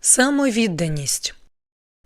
Самовідданість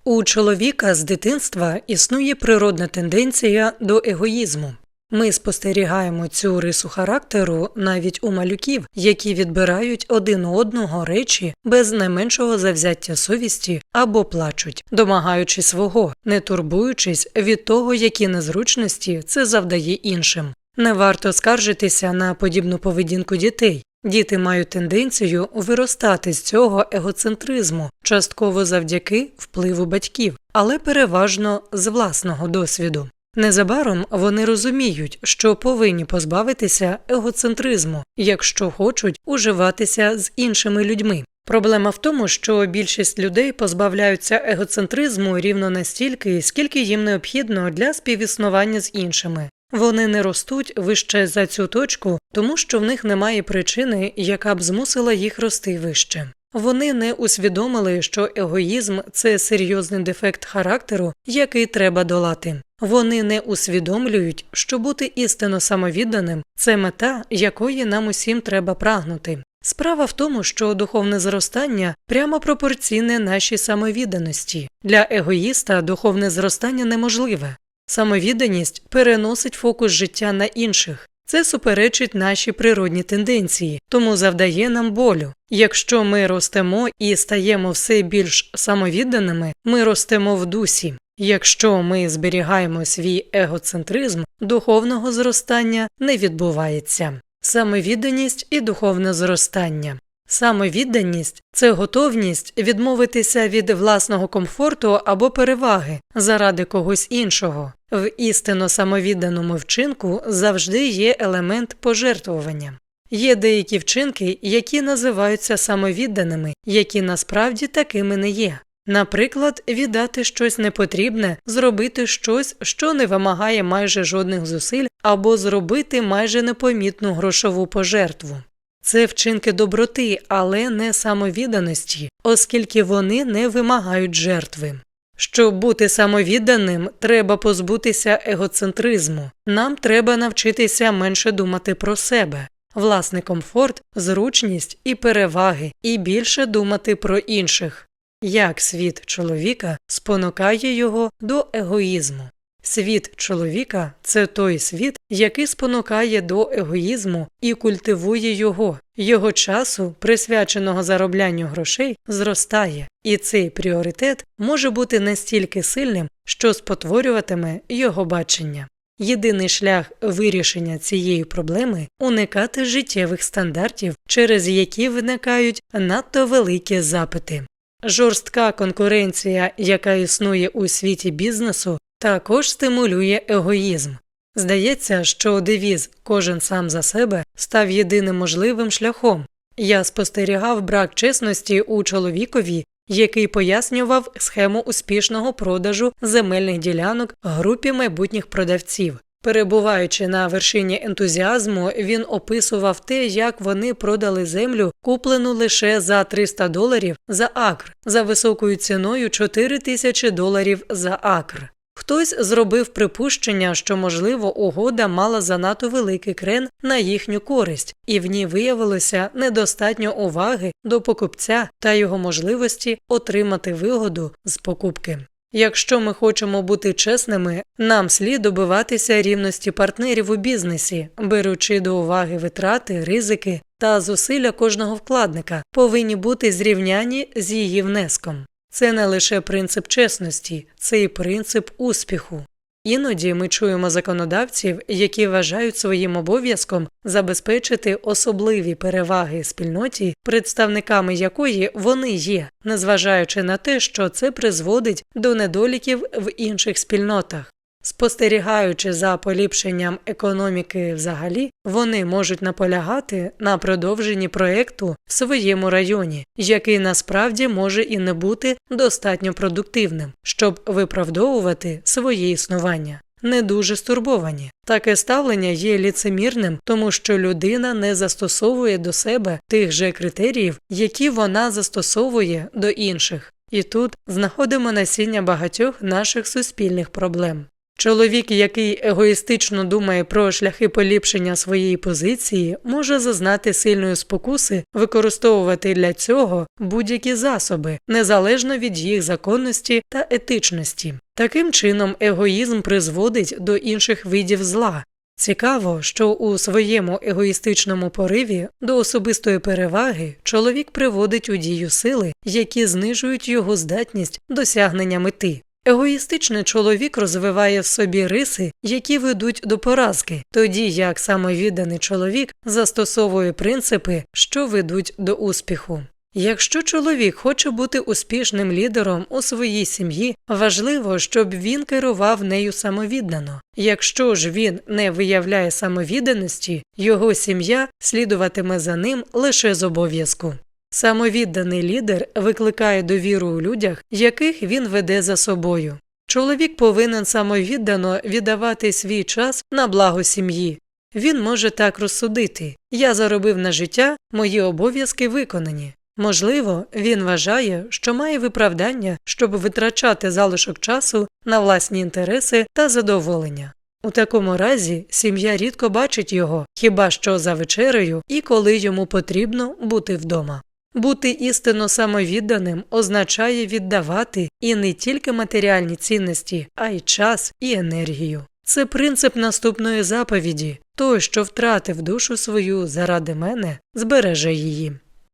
у чоловіка з дитинства існує природна тенденція до егоїзму. Ми спостерігаємо цю рису характеру навіть у малюків, які відбирають один у одного речі без найменшого завзяття совісті або плачуть, домагаючи свого, не турбуючись від того, які незручності це завдає іншим. Не варто скаржитися на подібну поведінку дітей. Діти мають тенденцію виростати з цього егоцентризму, частково завдяки впливу батьків, але переважно з власного досвіду. Незабаром вони розуміють, що повинні позбавитися егоцентризму, якщо хочуть уживатися з іншими людьми. Проблема в тому, що більшість людей позбавляються егоцентризму рівно настільки, скільки їм необхідно для співіснування з іншими. Вони не ростуть вище за цю точку, тому що в них немає причини, яка б змусила їх рости вище. Вони не усвідомили, що егоїзм це серйозний дефект характеру, який треба долати. Вони не усвідомлюють, що бути істинно самовідданим це мета, якої нам усім треба прагнути. Справа в тому, що духовне зростання прямо пропорційне нашій самовідданості. Для егоїста духовне зростання неможливе. Самовідданість переносить фокус життя на інших. Це суперечить нашій природній тенденції, тому завдає нам болю. Якщо ми ростемо і стаємо все більш самовідданими, ми ростемо в дусі. Якщо ми зберігаємо свій егоцентризм, духовного зростання не відбувається. Самовідданість і духовне зростання. Самовідданість це готовність відмовитися від власного комфорту або переваги заради когось іншого. В істинно самовідданому вчинку завжди є елемент пожертвування. Є деякі вчинки, які називаються самовідданими, які насправді такими не є. Наприклад, віддати щось непотрібне, зробити щось, що не вимагає майже жодних зусиль, або зробити майже непомітну грошову пожертву. Це вчинки доброти, але не самовідданості, оскільки вони не вимагають жертви. Щоб бути самовідданим, треба позбутися егоцентризму. Нам треба навчитися менше думати про себе, власний комфорт, зручність і переваги, і більше думати про інших. Як світ чоловіка спонукає його до егоїзму. Світ чоловіка це той світ, який спонукає до егоїзму і культивує його, його часу, присвяченого зароблянню грошей, зростає, і цей пріоритет може бути настільки сильним, що спотворюватиме його бачення. Єдиний шлях вирішення цієї проблеми уникати життєвих стандартів, через які виникають надто великі запити. Жорстка конкуренція, яка існує у світі бізнесу, також стимулює егоїзм. Здається, що девіз кожен сам за себе став єдиним можливим шляхом. Я спостерігав брак чесності у чоловікові, який пояснював схему успішного продажу земельних ділянок групі майбутніх продавців. Перебуваючи на вершині ентузіазму, він описував те, як вони продали землю, куплену лише за 300 доларів за акр, за високою ціною 4 тисячі доларів за акр. Хтось зробив припущення, що, можливо, угода мала занадто великий крен на їхню користь, і в ній виявилося недостатньо уваги до покупця та його можливості отримати вигоду з покупки. Якщо ми хочемо бути чесними, нам слід добиватися рівності партнерів у бізнесі, беручи до уваги витрати, ризики та зусилля кожного вкладника, повинні бути зрівняні з її внеском. Це не лише принцип чесності, це і принцип успіху. Іноді ми чуємо законодавців, які вважають своїм обов'язком забезпечити особливі переваги спільноті, представниками якої вони є, незважаючи на те, що це призводить до недоліків в інших спільнотах. Спостерігаючи за поліпшенням економіки взагалі, вони можуть наполягати на продовженні проєкту в своєму районі, який насправді може і не бути достатньо продуктивним, щоб виправдовувати своє існування. Не дуже стурбовані. Таке ставлення є ліцемірним, тому що людина не застосовує до себе тих же критеріїв, які вона застосовує до інших. І тут знаходимо насіння багатьох наших суспільних проблем. Чоловік, який егоїстично думає про шляхи поліпшення своєї позиції, може зазнати сильної спокуси використовувати для цього будь-які засоби, незалежно від їх законності та етичності. Таким чином, егоїзм призводить до інших видів зла. Цікаво, що у своєму егоїстичному пориві до особистої переваги чоловік приводить у дію сили, які знижують його здатність досягнення мети. Егоїстичний чоловік розвиває в собі риси, які ведуть до поразки, тоді як самовідданий чоловік застосовує принципи, що ведуть до успіху. Якщо чоловік хоче бути успішним лідером у своїй сім'ї, важливо, щоб він керував нею самовіддано. Якщо ж він не виявляє самовідданості, його сім'я слідуватиме за ним лише з обов'язку. Самовідданий лідер викликає довіру у людях, яких він веде за собою. Чоловік повинен самовіддано віддавати свій час на благо сім'ї. Він може так розсудити я заробив на життя, мої обов'язки виконані. Можливо, він вважає, що має виправдання, щоб витрачати залишок часу на власні інтереси та задоволення. У такому разі сім'я рідко бачить його, хіба що за вечерею і коли йому потрібно бути вдома. Бути істинно самовідданим означає віддавати і не тільки матеріальні цінності, а й час і енергію. Це принцип наступної заповіді той, що втратив душу свою заради мене, збереже її.